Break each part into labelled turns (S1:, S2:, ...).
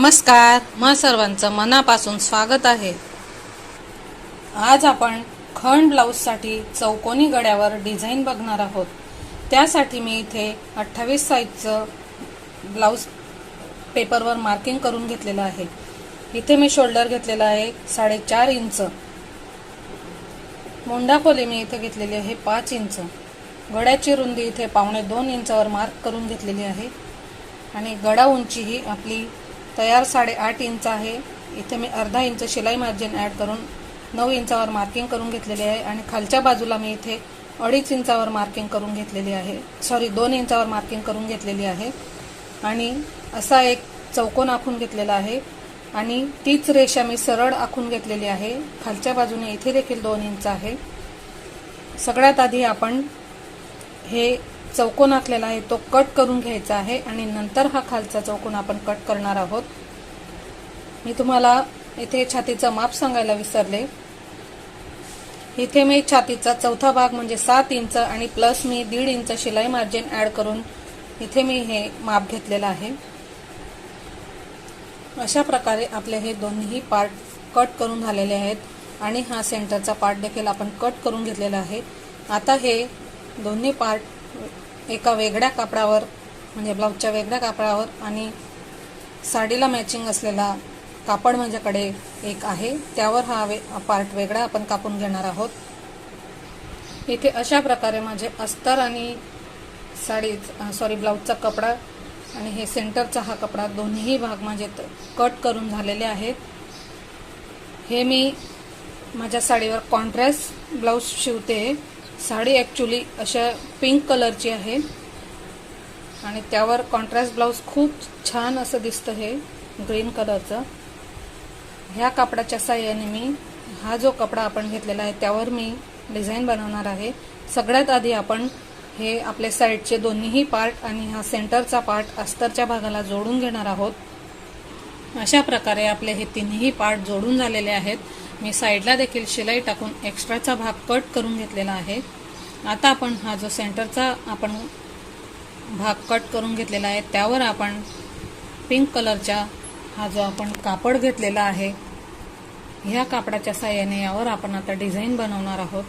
S1: नमस्कार. म सर्वांचं मनापासून स्वागत आहे. आज आपण खण ब्लाऊजसाठी चौकोनी गड्यावर डिझाईन बघणार आहोत. त्यासाठी मी इथे अठ्ठावीस साईजचं ब्लाऊज पेपरवर मार्किंग करून घेतलेलं आहे. इथे मी शोल्डर घेतलेला आहे साडेचार इंच मोंडा खोली मी इथे घेतलेली आहे पाच इंच गड्याची रुंदी इथे पावणे दोन इंचावर मार्क करून घेतलेली आहे. आणि गडा उंची ही आपली तयार साडेआठ इंच आहे. इथे मी अर्धा इंच शिलाई मार्जिन ॲड करून नऊ इंचावर मार्किंग करून घेतलेली आहे आणि खालच्या बाजूला मी इथे अडीच इंचावर मार्किंग करून घेतलेली आहे. सॉरी दोन इंचावर मार्किंग करून घेतलेली आहे. आणि असा एक चौकोन आखून घेतलेला आहे. आणि तीच रेषा मी सरळ आखून घेतलेली आहे. खालच्या बाजूने इथे देखील दोन इंच आहे. सगळ्यात आधी आपण हे चौकोन आखलेला आहे तो कट करून घ्यायचा आहे आणि नंतर हा खालचा चौकोन आपण कट करणार आहोत. मी तुम्हाला इथे छातीचं माप सांगायला विसरले. इथे मी छातीचा चौथा भाग म्हणजे सात इंच आणि प्लस मी दीड इंच शिलाई मार्जिन ॲड करून इथे मी हे माप घेतलेलं आहे. अशा प्रकारे आपले हे दोन्ही पार्ट कट करून झालेले आहेत आणि हा सेंटरचा पार्ट देखील आपण कट करून घेतलेला आहे. आता हे दोन्ही पार्ट एका वेगळ्या कापडावर म्हणजे ब्लाऊजच्या वेगळ्या कापडावर आणि साडीला मॅचिंग असलेला कापड माझ्याकडे एक आहे. त्यावर हा वे पार्ट वेगळा आपण कापून घेणार आहोत. इथे अशा प्रकारे माझे अस्तर आणि साडी सॉरी ब्लाऊजचा कपडा आणि हे सेंटरचा हा कपडा दोन्ही भाग माझे कट करून झालेले आहेत. हे मी माझ्या साडीवर कॉन्ट्रास्ट ब्लाऊज शिवते. साडी ॲक्च्युली अशा पिंक कलरची आहे. आणि त्यावर कॉन्ट्रास्ट ब्लाऊज खूप छान असं दिसतं हे ग्रीन कलरचं ह्या कापडाच्या साह्याने मी हा जो कपडा आपण घेतलेला आहे त्यावर मी डिझाईन बनवणार आहे. सगळ्यात आधी आपण हे आपले साईडचे दोन्हीही पार्ट आणि हा सेंटरचा पार्ट अस्तरच्या भागाला जोडून घेणार आहोत. अशा प्रकारे आपले हे तिन्ही पार्ट जोडून झालेले आहेत. मी साईडला देखील शिलाई टाकून एक्स्ट्राचा भाग कट करून घेतलेला आहे. आता आपण हा जो सेंटरचा आपण भाग कट करून घेतलेला आहे त्यावर आपण पिंक कलरच्या हा जो आपण कापड घेतलेला आहे ह्या कापडाच्या साह्याने यावर आपण आता डिझाईन बनवणार आहोत.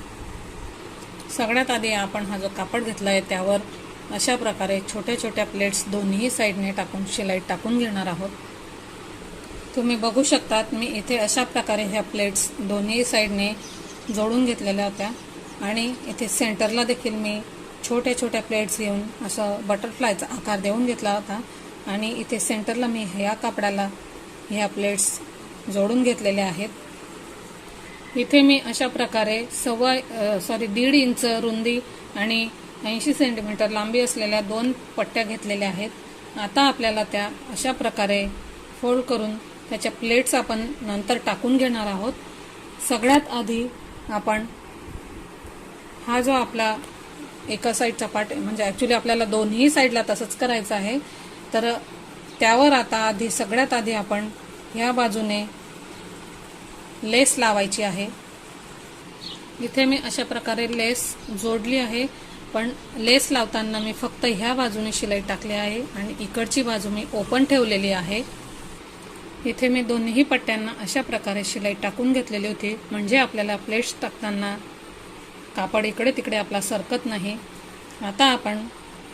S1: सगळ्यात आधी आपण हा जो कापड घेतला आहे त्यावर अशा प्रकारे छोट्या छोट्या प्लेट्स दोन्ही साईडने टाकून शिलाई टाकून घेणार आहोत. तुम्ही बघू शकतात मी इथे अशा प्रकारे ह्या प्लेट्स दोन्ही साईडने जोडून घेतलेल्या होत्या. आणि इथे सेंटरला देखील मी छोट्या छोट्या प्लेट्स घेऊन असं बटरफ्लायचा आकार देऊन घेतला होता. आणि इथे सेंटरला मी ह्या कापडाला ह्या प्लेट्स जोडून घेतलेल्या आहेत. इथे मी अशा प्रकारे सव्वा सॉरी दीड इंच रुंदी आणि ऐंशी सेंटीमीटर लांबी असलेल्या दोन पट्ट्या घेतलेल्या आहेत. आता आपल्याला त्या अशा प्रकारे फोल्ड करून त्याच्या प्लेट्स आपण नंतर टाकून घेणार आहोत. सगळ्यात आधी आपण हा जो आपला एका साईडचा पार्ट म्हणजे ॲक्च्युली आपल्याला दोन्ही साईडला तसंच करायचं आहे. तर त्यावर आता आधी सगळ्यात आधी आपण ह्या बाजूने लेस लावायची आहे. इथे मी अशा प्रकारे लेस जोडली आहे पण लेस लावताना मी फक्त ह्या बाजूने शिलाई टाकली आहे आणि इकडची बाजू मी ओपन ठेवलेली आहे. इथे मी दोन्ही पट्ट्यांना अशा प्रकारे शिलाई टाकून घेतलेली होती. म्हणजे आपल्याला प्लेट्स टाकताना कापड इकडे तिकडे आपला सरकत नाही. आता आपण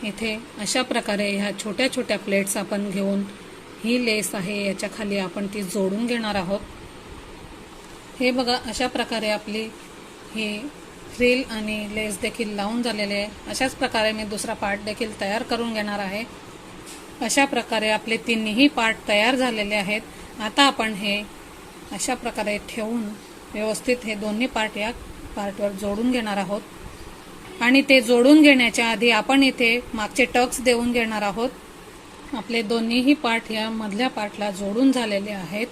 S1: इथे अशा प्रकारे ह्या छोट्या छोट्या प्लेट्स आपण घेऊन ही लेस आहे याच्या खाली आपण ती जोडून घेणार आहोत. हे बघा अशा प्रकारे आपली ही फ्रिल आणि लेस देखील लावून झालेले आहे. अशाच प्रकारे मी दुसरा पार्ट देखील तयार करून घेणार आहे. अशा प्रकारे आपले तिन्ही पार्ट तयार झालेले आहेत. आता आपण हे अशा प्रकारे ठेवून व्यवस्थित हे दोन्ही पार्ट या पार्टवर जोडून घेणार आहोत. आणि ते जोडून घेण्याच्या आधी आपण इथे मागचे टक्स देऊन घेणार आहोत. आपले दोन्हीही पार्ट या मधल्या पार्टला जोडून झालेले आहेत.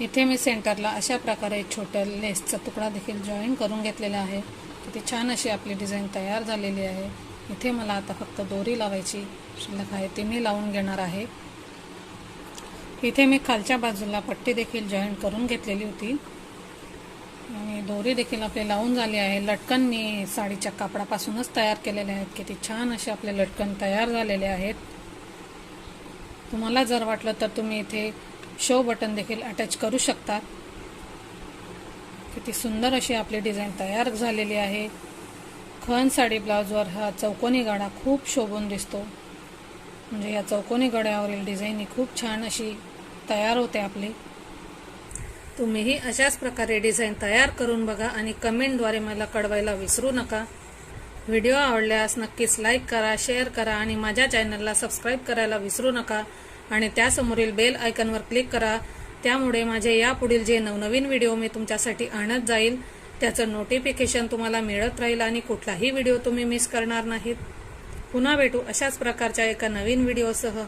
S1: इथे मी सेंटरला अशा प्रकारे छोट्या लेसचा तुकडा देखील जॉईन करून घेतलेला आहे. किती छान अशी आपली डिझाईन तयार झालेली आहे. इथे मला आता फक्त दोरी लावायची शिल्लक आहे ती मी लावून घेणार आहे. इथे मी खालच्या बाजूला पट्टी देखील जॉईंट करून घेतलेली होती. आणि दोरी देखील आपले लावून झाली आहे. लटकन मी साडीच्या कापडापासूनच तयार केलेले आहेत. किती छान असे आपले लटकन तयार झालेले आहेत. तुम्हाला जर वाटलं तर तुम्ही इथे शो बटन देखील अटॅच करू शकता. किती सुंदर अशी आपली डिझाईन तयार झालेली आहे. खण साडी ब्लाउजवर हा चौकोनी गाडा खूप शोभून दिसतो. म्हणजे या चौकोनी गड्यावरील डिझाईन ही खूप छान अशी तयार होते आपली. तुम्हीही अशाच प्रकारे डिझाईन तयार करून बघा आणि कमेंटद्वारे मला कळवायला विसरू नका. व्हिडिओ आवडल्यास नक्कीच लाईक करा शेअर करा आणि माझ्या चॅनलला सबस्क्राईब करायला विसरू नका. आणि त्यासमोरील बेल आयकनवर क्लिक करा. त्यामुळे माझे यापुढील जे नवनवीन व्हिडिओ मी तुमच्यासाठी आणत जाईल त्याचं नोटिफिकेशन तुम्हाला मिळत राहील आणि कुठलाही व्हिडिओ तुम्ही मिस करणार नाहीत. पुन्हा भेटू अशाच प्रकारच्या एका नवीन व्हिडिओसह.